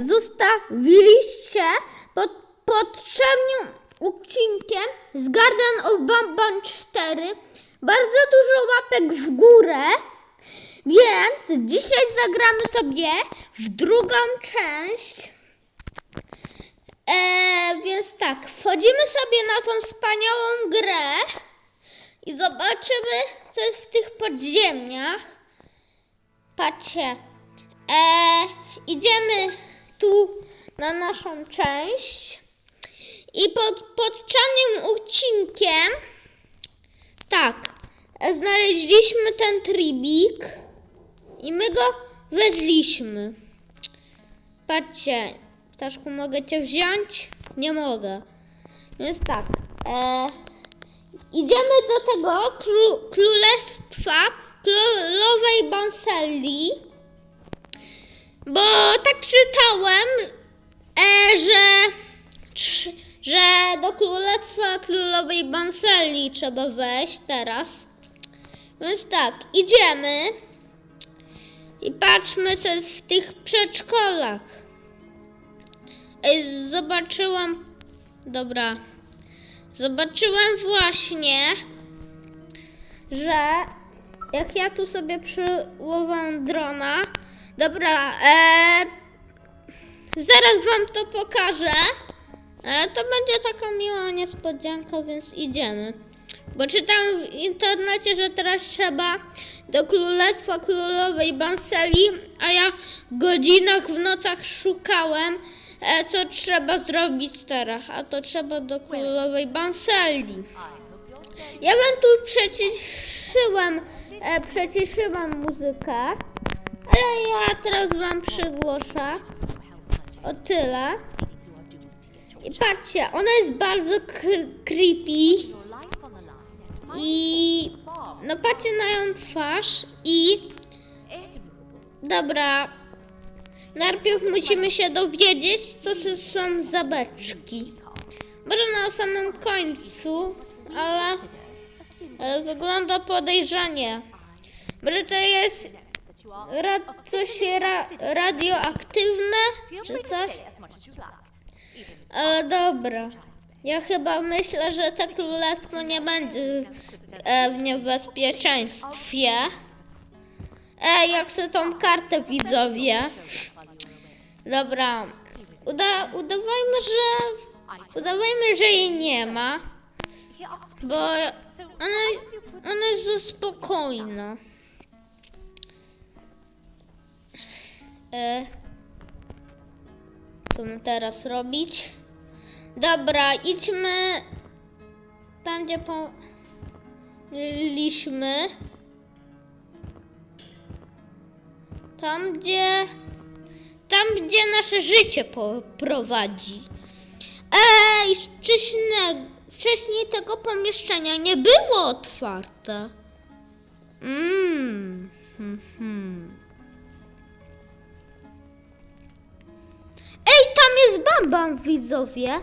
zostawiliście pod poprzednim odcinkiem z Garden of Bamban 4 bardzo dużo łapek w górę, więc dzisiaj zagramy sobie w drugą część. E, więc tak, wchodzimy sobie na tą wspaniałą grę i zobaczymy, co jest w tych podziemiach. Patrzcie, e, idziemy tu na naszą część i pod poprzednim odcinkiem tak, znaleźliśmy ten tribik i my go wezliśmy. Patrzcie, ptaszku, mogę cię wziąć? Nie mogę. Więc tak, e, idziemy do tego król, królestwa królowej Bonselli, bo tak czytałem, e, że, że do królestwa królowej Bonselli trzeba wejść teraz. Więc tak, idziemy i patrzmy, co jest w tych przedszkolach. Ej, zobaczyłam. Dobra. Zobaczyłam właśnie, że jak ja tu sobie przyłowam drona. Dobra, e, zaraz wam to pokażę. Ale to będzie taka miła niespodzianka, więc idziemy. Bo czytałem w internecie, że teraz trzeba do Królestwa Królowej Banseli, a ja godzinach w nocach szukałem, e, co trzeba zrobić teraz. A to trzeba do Królowej Banseli. Ja wam tu przyciszyłam, e, przyciszyłam muzykę, ja teraz wam przygłoszę. O tyle. I patrzcie, ona jest bardzo creepy. I no patrzcie na ją twarz i dobra. Najpierw musimy się dowiedzieć, co to są za beczki. Może na samym końcu, ale, ale wygląda podejrzanie. Może to jest ra, coś ra, radioaktywne, czy coś? Ale dobra. Ja chyba myślę, że to królestwo nie będzie e, w niebezpieczeństwie. E, jak chcę tą kartę widzowie. Dobra. Uda, udawajmy, że. Udawajmy, że jej nie ma. Bo ona, ona jest spokojna. E, co my teraz robić? Dobra, idźmy tam, gdzie byliśmy. Tam, gdzie. Tam, gdzie nasze życie po, prowadzi. Ej, wcześniej, wcześniej tego pomieszczenia nie było otwarte. Mmm. Hmm, hmm. Ej, tam jest Bambam, widzowie.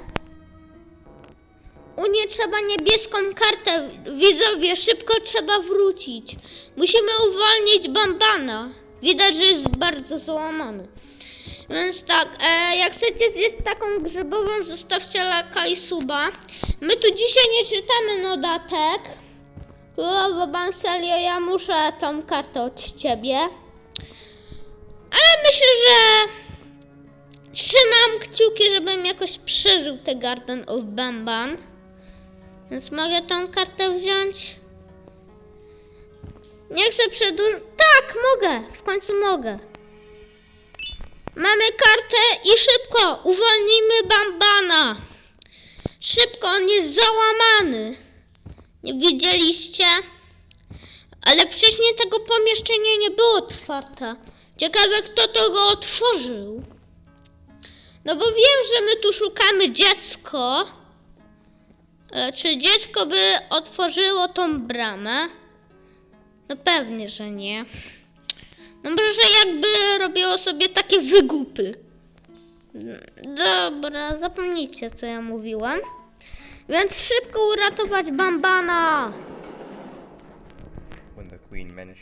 U nie trzeba niebieską kartę, widzowie, szybko trzeba wrócić. Musimy uwolnić Bambana. Widać, że jest bardzo załamany. Więc tak, e, jak chcecie zjeść taką grzybową, zostawcie lajka i suba. My tu dzisiaj nie czytamy notatek. Królowo Banselio, ja muszę tą kartę od ciebie. Ale myślę, że Trzymam kciuki, żebym jakoś przeżył te Garden of Bamban. Więc mogę tą kartę wziąć. Nie chcę przedłużyć. Tak, mogę. W końcu mogę. Mamy kartę i szybko uwolnijmy Bambana. Szybko, on jest załamany. Nie widzieliście? Ale wcześniej tego pomieszczenia nie było otwarte. Ciekawe, kto to go otworzył. No bo wiem, że my tu szukamy dziecko. E, Czy dziecko by otworzyło tą bramę? No pewnie, że nie. No może jakby robiło sobie takie wygupy. Dobra, zapomnijcie co ja mówiłam. Więc szybko uratować Bambana.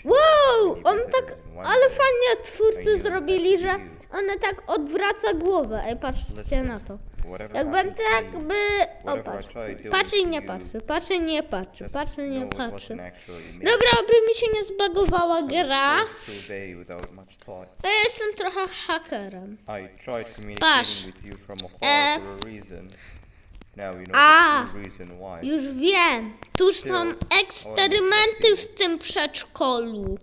Wow, on tak, ale fajnie twórcy zrobili, że ona tak odwraca głowę. Ej, patrzcie na to. Whatever Jak happened będę to you, jakby... O, patrz. Patrzy i nie patrzy, patrzy i nie patrzy, patrzy i nie patrzy. Dobra, oby mi się nie zbagowała gra. Ja jestem trochę hakerem. Patrz. E. a. Już wiem. Tu są eksperymenty w tym przedszkolu.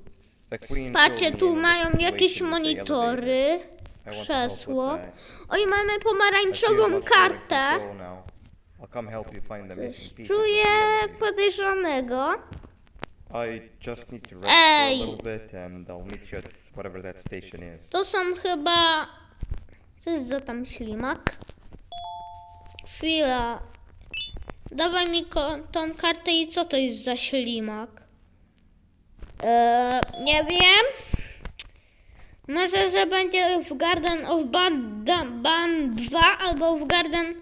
Patrzcie, tu mają jakieś monitory, krzesło. Oj, mamy pomarańczową kartę. Czuję podejrzanego. Ej. To są chyba... Co jest za tam ślimak? Chwila. Dawaj mi tą kartę i co to jest za ślimak? Eee, nie wiem. Może, że będzie w Garden of Ban, Ban 2 albo w Garden...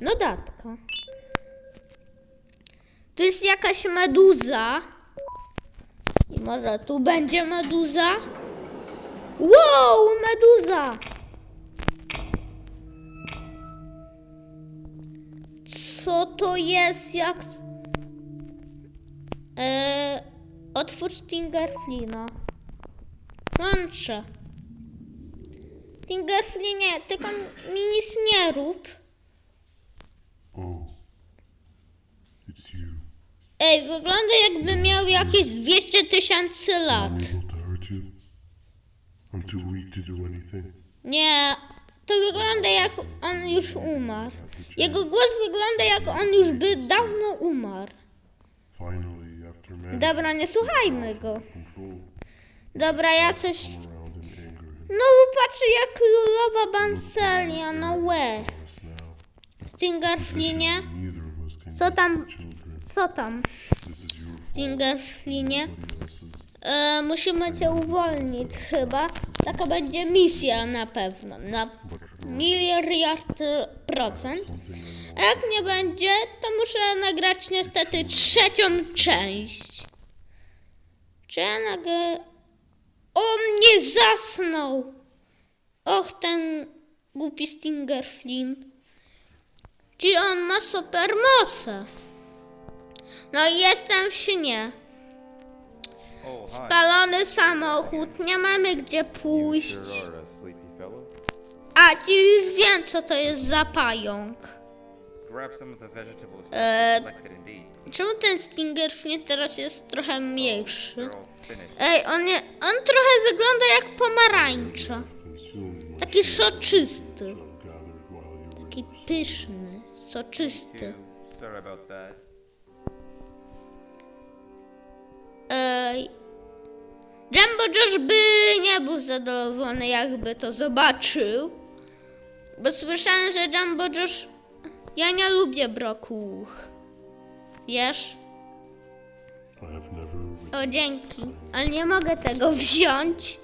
No datka. Tu jest jakaś meduza. I może tu będzie meduza? Wow, meduza! Co to jest? Jak. E, otwórz Tingerflina. Łączę. Tingerflinie, tylko mi nic nie rób. Oh, it's you. Ej, wygląda jakby miał jakieś 200 tysięcy lat. Nie, to wygląda jak on już umarł. Jego głos wygląda jak on już by dawno umarł. Dobra, nie słuchajmy go. Dobra, ja coś... No patrzy jak królowa Banselia, no łe. can co tam, co tam? Else's. e, musimy cię uwolnić chyba. Taka będzie misja na pewno, na miliard procent. A jak nie będzie, to muszę nagrać niestety trzecią część. Czy ja nagle... On nie zasnął! Och, ten głupi Stinger Flynn. Czyli on ma supermoce. No i jestem w śnie. Spalony samochód, nie mamy gdzie pójść. A czyli już wiem, co to jest za pająk. Indeed. Czemu ten Stinger Flynn teraz jest trochę mniejszy? Ej, on, nie, on trochę wygląda jak pomarańcza. Taki soczysty. Taki pyszny, soczysty. Sorry about that. Ej. Jumbo Josh by nie był zadowolony, jakby to zobaczył. Bo słyszałem, że Jumbo Josh... Ja nie lubię brokuł. Wiesz? O, dzięki. Ale nie mogę tego wziąć.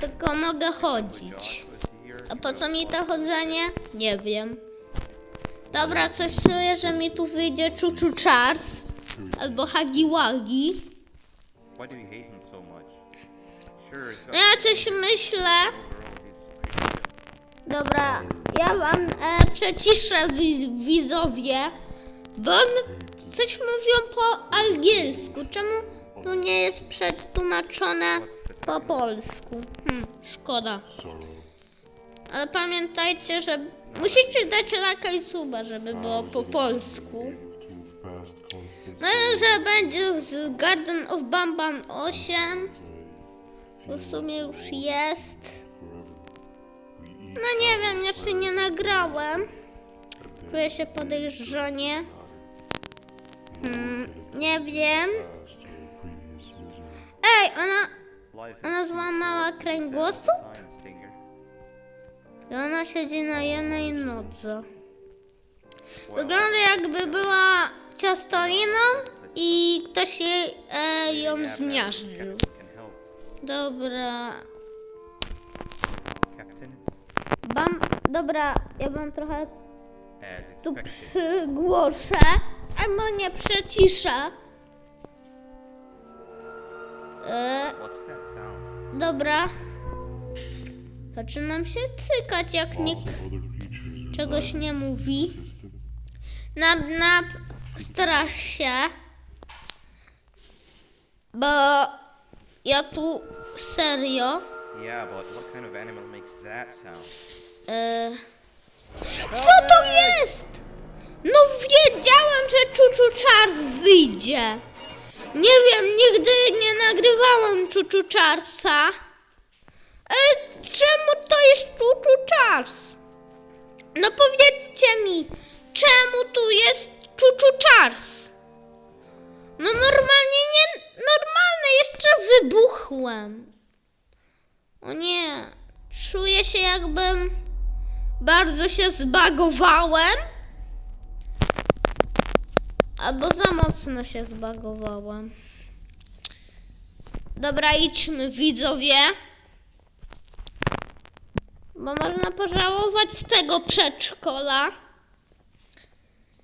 Tylko mogę chodzić. A po co mi to chodzenie? Nie wiem. Dobra, coś czuję, że mi tu wyjdzie Chuchu Charles. Albo Hagi Wagi. No ja coś myślę. Dobra, ja wam e, przeciszę wi- widzowie, bo on coś mówią po angielsku. Czemu tu nie jest przetłumaczone po polsku? Hmm, szkoda. Ale pamiętajcie, że musicie dać lajka i suba, żeby było po polsku. Myślę, że będzie z Garden of Bamban 8. Bo w sumie już jest. No nie wiem, jeszcze nie nagrałem. Czuję się podejrzanie. Hmm, nie wiem. Ej, ona, ona złamała kręgosłup? I ona siedzi na jednej nodze. Wygląda jakby była ciastoliną i ktoś jej e, ją zmiażdżył. Dobra. Bam, dobra, ja wam trochę tu przygłoszę, albo nie przeciszę. E, dobra. Zaczynam się cykać, jak nikt czegoś nie mówi. Nap, nap, strasz się. Bo ja tu serio. Yeah, but what kind of animal makes that sound? E, co to jest? No wiedziałem, że Czuczu Charles wyjdzie. Nie wiem, nigdy nie nagrywałem Czuczu Charlesa. Ale czemu to jest Czuczu Charles? No powiedzcie mi, czemu tu jest Czuczu Charles? No normalnie nie, normalne, jeszcze wybuchłem. O nie, czuję się jakbym bardzo się zbagowałem. Albo za mocno się zbagowałem. Dobra, idźmy widzowie. Bo można pożałować z tego przedszkola.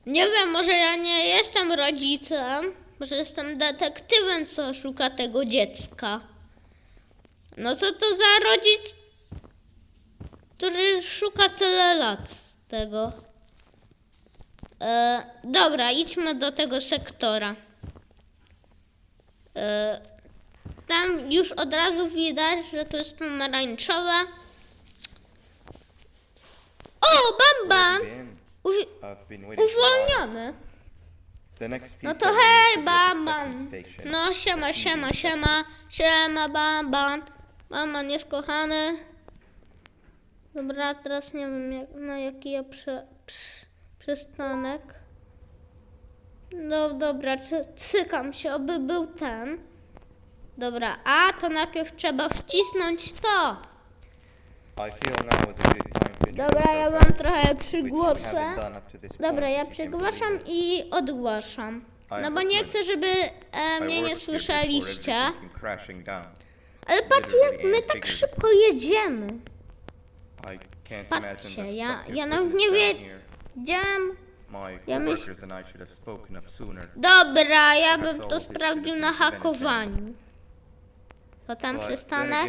Nie wiem, może ja nie jestem rodzicem. Może jestem detektywem, co szuka tego dziecka. No co to za rodzic, który szuka tyle lat tego? E, dobra, idźmy do tego sektora. E, tam już od razu widać, że to jest pomarańczowe. O, Bamban! Been? Uwi- I've been waiting for a while. uwolniony. No to hej, Bamban. No siema, siema, siema, siema, Bamban. Bamban jest kochany. Dobra, teraz nie wiem jak, na jaki ja prze, przystanek. No dobra, cy, cykam się, oby był ten. Dobra, a to najpierw trzeba wcisnąć to. Dobra, ja wam trochę przygłoszę. Dobra, ja przygłaszam i odgłaszam. No bo nie chcę, żeby e, mnie nie słyszeliście. Ale patrzcie, jak my tak szybko jedziemy. Patrzcie, ja- ja nawet nie down wie- here. Widziałem. Ja myśl-. Dobra, ja bym to sprawdził na hakowaniu. To tam przystanek?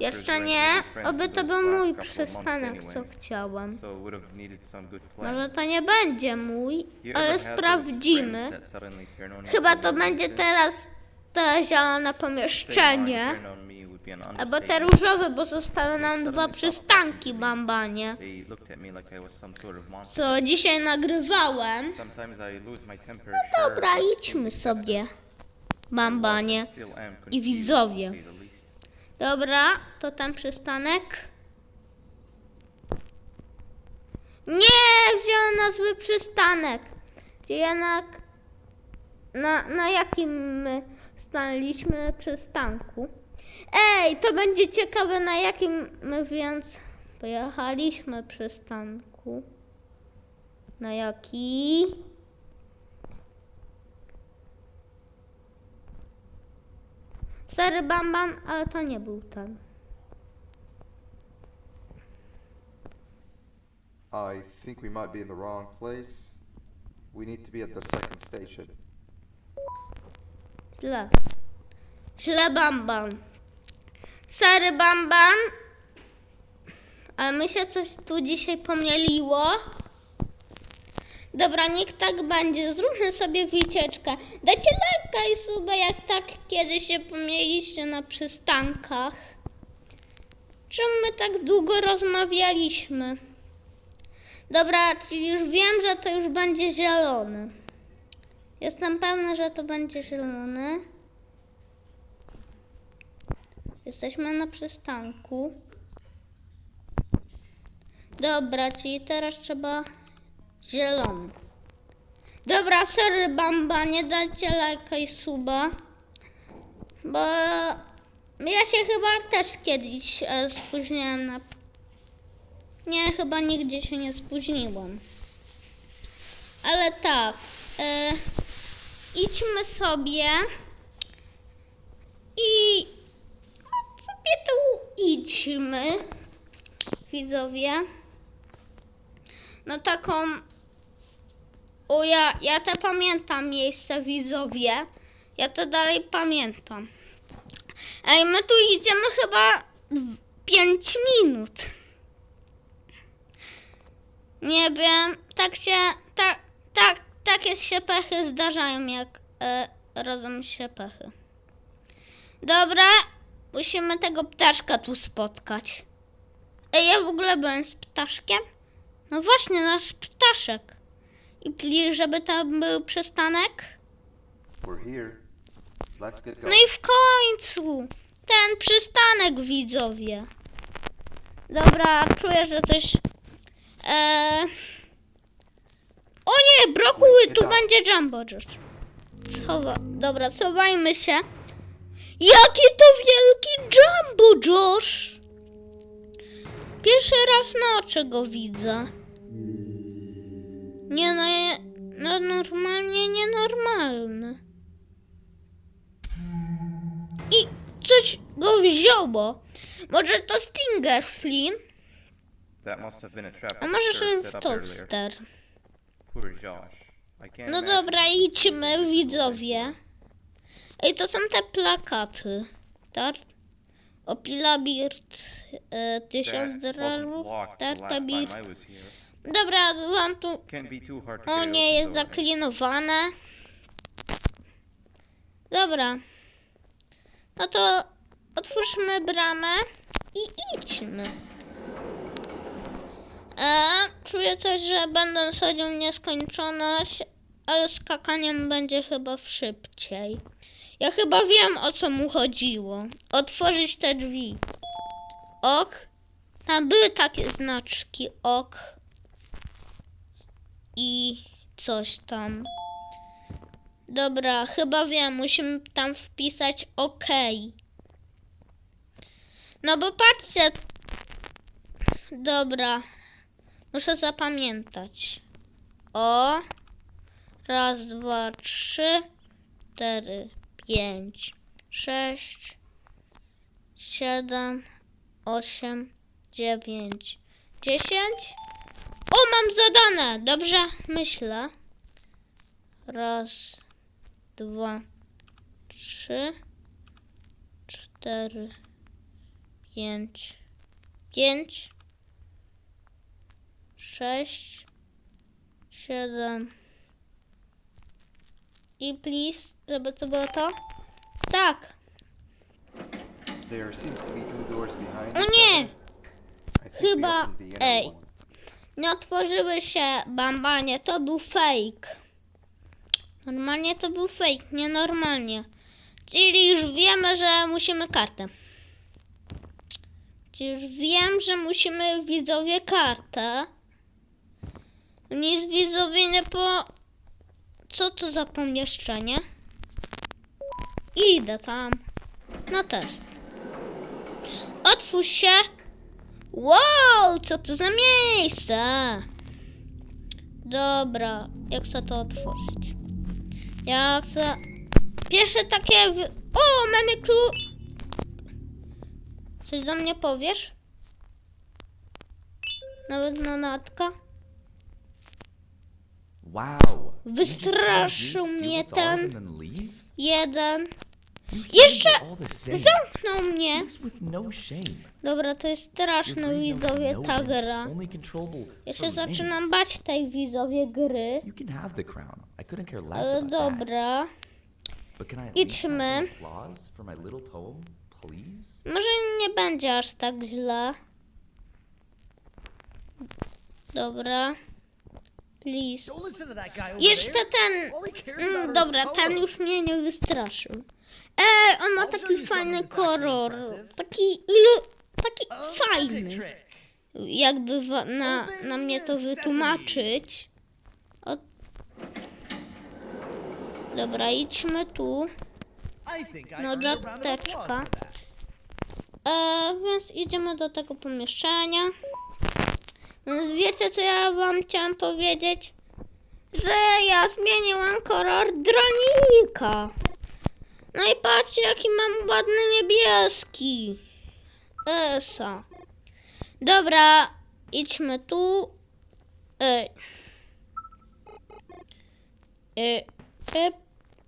Jeszcze nie. Oby to był mój przystanek, co chciałem. Może to nie będzie mój, ale sprawdzimy. Chyba to będzie teraz to zielone pomieszczenie. Albo te różowe, bo zostały nam dwa przystanki, bambanie. Co dzisiaj nagrywałem. No dobra, idźmy sobie, bambanie. i widzowie. Dobra, to ten przystanek. Nie, wziąłem na zły przystanek. Jednak na, na jakim my stanęliśmy przystanku? Ej, to będzie ciekawe na jakim my więc pojechaliśmy przystanku. Na jaki? Sorry, Bamban, ale to nie był ten. I think we might be in the wrong place. We need to be at the second station. Źle. Źle, Bamban. Sorry, Bamban. Ale mi się coś tu dzisiaj pomyliło. Dobra, niech tak będzie. Zróbmy sobie wycieczkę. Dajcie lajka i suba, jak tak kiedyś się pomyliście na przystankach. Czemu my tak długo rozmawialiśmy? Dobra, czyli już wiem, że to już będzie zielony. Jestem pewna, że to będzie zielony. Jesteśmy na przystanku. Dobra, czyli teraz trzeba zielony. Dobra, sorry Bamba, nie dajcie lajka i suba. Bo ja się chyba też kiedyś e, spóźniłem na... Nie, chyba nigdzie się nie spóźniłam. Ale tak, e, idźmy sobie i sobie tu idźmy, widzowie. No taką, o ja, ja te pamiętam miejsce, widzowie. Ja to dalej pamiętam. Ej, my tu idziemy chyba w- 5 minut. Nie wiem, tak się, tak, tak, takie się pechy zdarzają, jak e, rodzą się pechy. Dobra, musimy tego ptaszka tu spotkać. Ej, ja w ogóle byłem z ptaszkiem? No właśnie, nasz ptaszek. I pli, żeby tam był przystanek? We're here. Let's get No i w końcu! Ten przystanek, widzowie. Dobra, czuję, że coś... Eee... O nie, brokuły, tu będzie Jumbo Josh. Schowa... Dobra, schowajmy się. Jaki to wielki Jumbo Josh! Pierwszy raz na oczy go widzę. Nie no, je- no normalnie nienormalny. I coś go wzięło. Może to Stinger Flynn, a może. I can't No dobra, idźmy, widzowie. Ej, to są te plakaty, tak? Opilabirt, e, tysiąc dolarów, here. Dobra, mam tu... O nie, jest zaklinowane. Dobra. No to otwórzmy bramę i idźmy. E, czuję coś, że będę sadził nieskończoność, ale skakaniem będzie chyba szybciej. Ja chyba wiem o co mu chodziło. Otworzyć te drzwi. Ok. Tam były takie znaczki ok i coś tam. Dobra, chyba wiem, musimy tam wpisać OK. No bo patrzcie. Dobra, muszę zapamiętać. O. Raz, dwa, trzy, cztery, pięć, sześć, siedem, osiem, dziewięć, dziesięć. O, mam zadane. Dobrze, myślę. Raz, dwa, trzy, cztery, pięć, pięć, sześć, siedem. I please, żeby to było to? Tak. There seems to be two doors behind O nie! Chyba- ej. Nie otworzyły się bambanie, to był fake. Normalnie to był fake, nienormalnie. Czyli już wiemy, że musimy kartę. Czyli już wiem, że musimy widzowie kartę. Nic widzowie nie po... Co to za pomieszczenie? Idę tam. Na test. Otwórz się. Wow, co to za miejsce? Dobra, jak chcę to otworzyć? Ja chcę... Pierwsze takie... wy- O, mamy klu... Coś do mnie powiesz? Nawet nonatka? Wow. Wystraszył mnie ten. jeden. Jeszcze zamknął mnie. no. Dobra, to jest straszne widzowie ta gra. Ja się zaczynam bać tej widzowie gry. Ale that. dobra. Idźmy. Może nie będzie aż tak źle. Dobra. Please. Jeszcze ten. Mm, dobra, ten już mnie nie wystraszył. E, on ma taki fajny kolor. Taki ilu. Taki fajny. Jakby na, na mnie to wytłumaczyć. O... Dobra, idźmy tu. No, earned a round of dlateczka. applause for that. E, więc idziemy do tego pomieszczenia. Więc wiecie, co ja wam chciałam powiedzieć? Że ja zmieniłam kolor dronika. No i patrzcie, jaki mam ładny niebieski. Esa. Dobra, idźmy tu. Ej. Ej. Ej.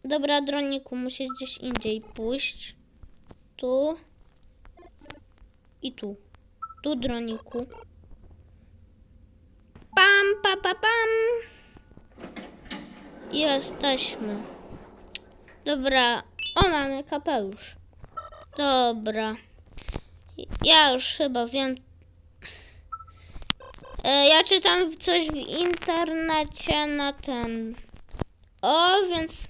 Dobra, droniku, musisz gdzieś indziej pójść. Tu i tu. Tu, droniku. Pam, pa, pa, pam. Jesteśmy. Dobra. O, mamy kapelusz. Dobra. Ja już chyba wiem. E, ja czytam coś w internecie na ten. O, więc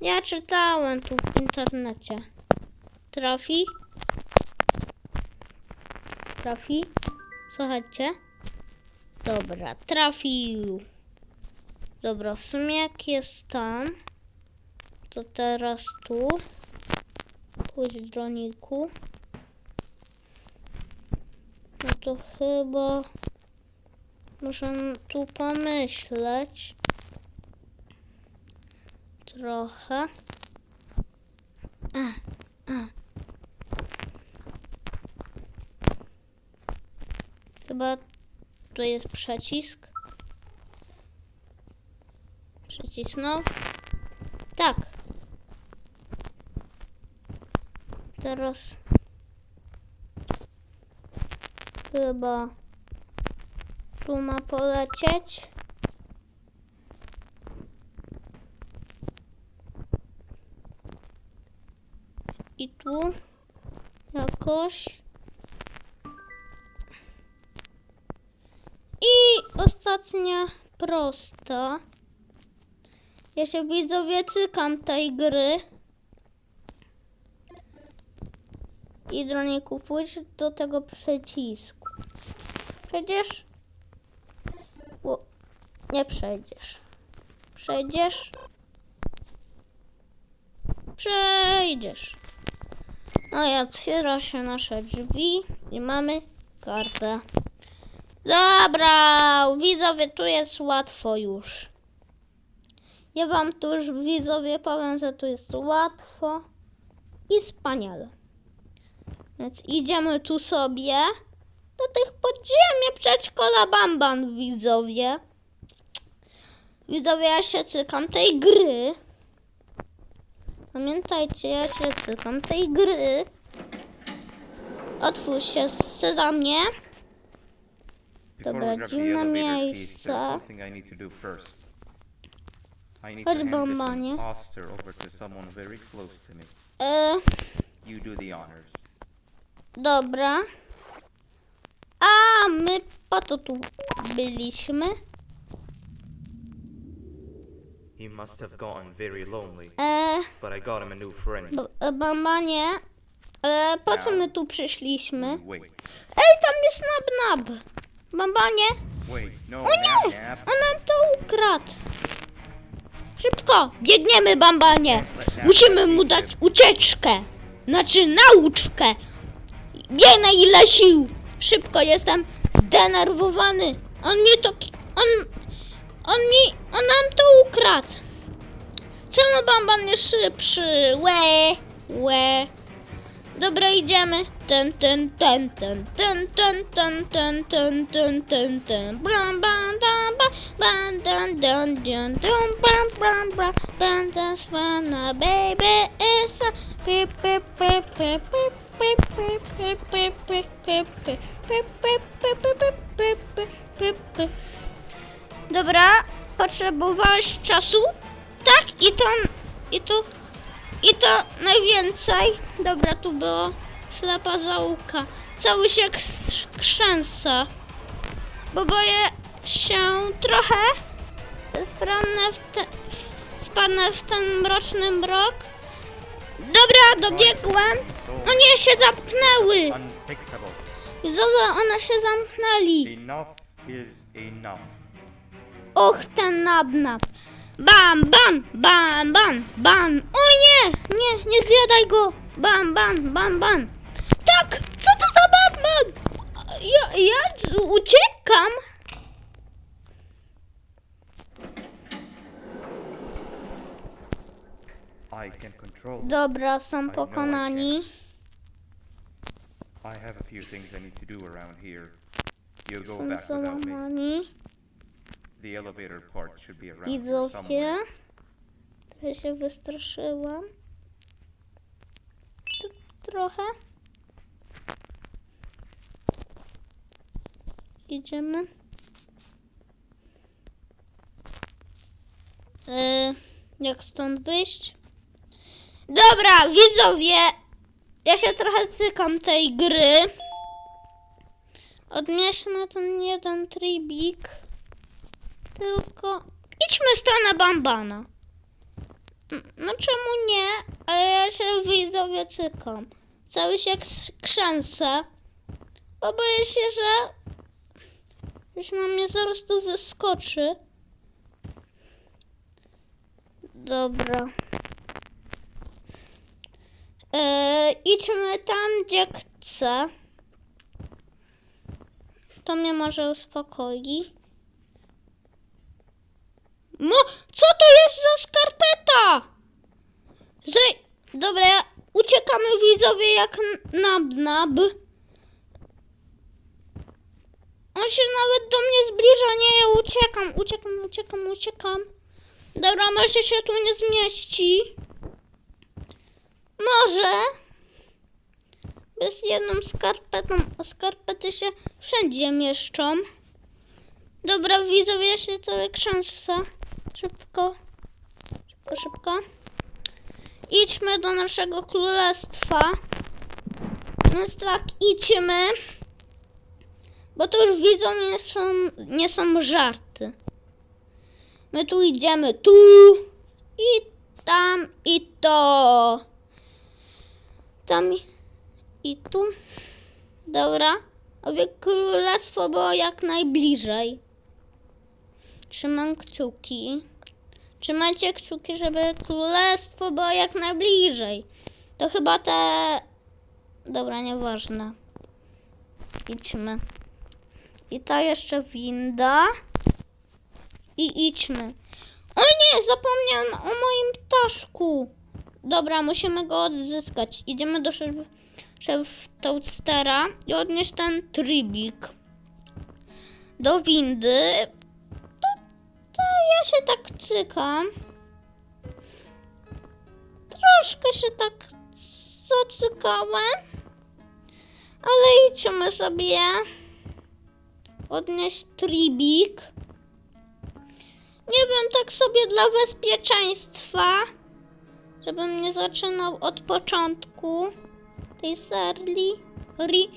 ja czytałem tu w internecie. Trafi? Trafi? Słuchajcie. Dobra, trafił. Dobra, w sumie jak jest tam, to teraz tu. Pójdź droniku. No to chyba muszę tu pomyśleć. Trochę. A, a. Chyba tu jest przycisk. Przycisnął. Tak. Teraz chyba tu ma polecieć. I tu jakoś. I ostatnia prosta. Ja się widzowie cykam tej gry. I droniku, pójdź do tego przycisku. Przejdziesz? Ło- Nie przejdziesz. Przejdziesz? Przejdziesz. No i otwiera się nasze drzwi i mamy kartę. Dobra, widzowie, tu jest łatwo już. Ja wam tu już widzowie powiem, że tu jest łatwo i wspaniale. Więc idziemy tu sobie do tych podziemia przedszkola Bamban, widzowie. Widzowie, ja się cykam tej gry. Pamiętajcie, ja się cykam tej gry. Otwórz się sezamie. Dobra, dziwne miejsce. Chodź bombanie. Eee... E, you do the honors dobra. A my po to tu byliśmy. He must have gotten very lonely, E, but I got him a new friend. b- e, Bambanie. E, po co my tu przyszliśmy? Wait, Ej, tam jest Nab Nab. Bambanie. wait, no, O nap, nie! nap. On nam to ukradł. Szybko, biegniemy, Bambanie. Musimy mu dać ucieczkę. Znaczy nauczkę. Biegnę ile sił. Szybko, jestem zdenerwowany. On mi to... On... On mi... On nam to ukradł. Czemu Bamban jest szybszy? Łe, łe. Dobra, idziemy. Ten, ten, ten, ten, ten, ten, ten, ten, ten, ten, ten, ten. Bram, bam, dam, ba, bam, dan, dan, dan, dum, bram, bram, bram, bam, dan, swana, baby, is a pip, pip, pip, pip, pip, pip, pip, pip, pip, pip, pip, pip, pip, pip. Dobra, potrzebowałeś czasu? Tak, i to, i to, i to najwięcej. Dobra, tu było ślepa zaułka. Cały się krz- krzęsa. Bo boję się trochę. Spadnę w, te, spadnę w ten mroczny mrok. Dobra, dobiegłem. O nie, się zamknęły. Widzowie, one się zamknęli. Och, ten nabnab. Bam, bam, bam, bam, bam. O nie, nie, nie zjadaj go. Bam, bam, bam, bam. Tak, co to za Batman? Ja, ja uciekam. Dobra, są pokonani. I have a few things I need to do around here. You go Są back without me. The elevator part should be around Widzowie. Ja się wystraszyłam. Trochę. idziemy. Yy, jak stąd wyjść? Dobra, widzowie, ja się trochę cykam tej gry. Odmierzmy ten jeden tribik. Tylko idźmy w stronę Bambana. No czemu nie? Ja się widzowie cykam. Cały się krzęsę. Bo boję się, że Coś na mnie zaraz tu wyskoczy. Dobra. Eee, idźmy tam, gdzie chcę. To mnie może uspokoi. No, co to jest za skarpeta? Zaj- Dobra, uciekamy widzowie jak nab-nab. On się nawet do mnie zbliża, nie, ja uciekam, uciekam, uciekam, uciekam. Dobra, może się tu nie zmieści. Może. Bez jedną skarpetą, a skarpety się wszędzie mieszczą. Dobra, widzowie, ja się całe krzęsę. Szybko, szybko, szybko. Idźmy do naszego królestwa. Więc tak, idźmy. Bo to już widzą, nie są, nie są żarty. My tu idziemy tu i tam i to. Tam i, tu. Dobra. Oby królestwo było jak najbliżej. Trzymam kciuki. Trzymajcie kciuki, żeby królestwo było jak najbliżej. To chyba te... Dobra, nieważne. Idźmy. I ta jeszcze winda. I idźmy. O nie, zapomniałam o moim ptaszku. Dobra, musimy go odzyskać. Idziemy do szef, szef Toastera i odnieść ten trybik do windy. Ja się tak cykam. Troszkę się tak zacykałem. Ale idźmy sobie odnieść tribik. Nie wiem, tak sobie dla bezpieczeństwa, żebym nie zaczynał od początku tej serii. Ri-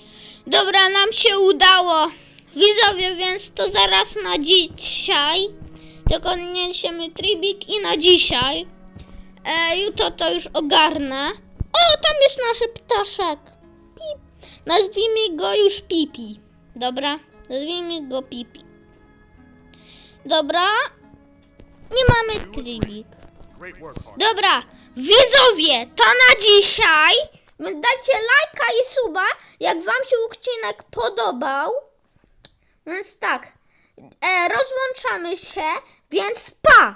Dobra, nam się udało. Widzowie, więc to zaraz na dzisiaj. Niesiemy tribik i na dzisiaj. E, jutro to już ogarnę. O, tam jest nasz ptaszek. Pip. Nazwijmy go już Pipi. Dobra, nazwijmy go Pipi. Dobra. Nie mamy tribik. Dobra, widzowie, to na dzisiaj. Dajcie lajka i suba, jak wam się odcinek podobał. Więc tak, e, rozłączamy się, więc pa!